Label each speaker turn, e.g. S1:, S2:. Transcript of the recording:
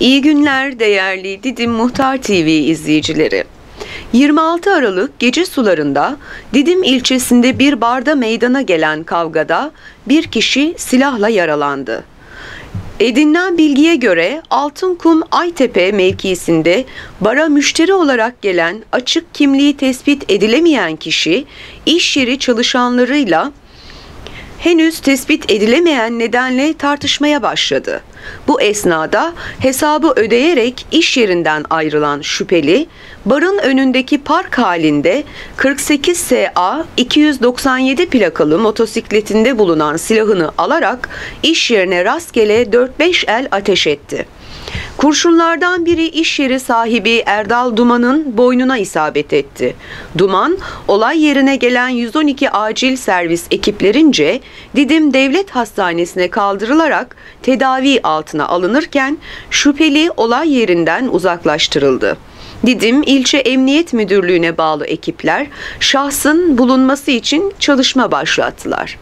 S1: İyi günler değerli Didim Muhtar TV izleyicileri. 26 Aralık gece sularında Didim ilçesinde bir barda meydana gelen kavgada bir kişi silahla yaralandı. Edinilen bilgiye göre Altınkum Aytepe mevkisinde bara müşteri olarak gelen açık kimliği tespit edilemeyen kişi iş yeri çalışanlarıyla henüz tespit edilemeyen nedenle tartışmaya başladı. Bu esnada hesabı ödeyerek iş yerinden ayrılan şüpheli barın önündeki park halinde 48 SA 297 plakalı motosikletinde bulunan silahını alarak iş yerine rastgele 4-5 el ateş etti. Kurşunlardan biri iş yeri sahibi Erdal Duman'ın boynuna isabet etti. Duman, olay yerine gelen 112 acil servis ekiplerince Didim Devlet Hastanesi'ne kaldırılarak tedavi altına alınırken şüpheli olay yerinden uzaklaştırıldı. Didim İlçe Emniyet Müdürlüğü'ne bağlı ekipler şahsın bulunması için çalışma başlattılar.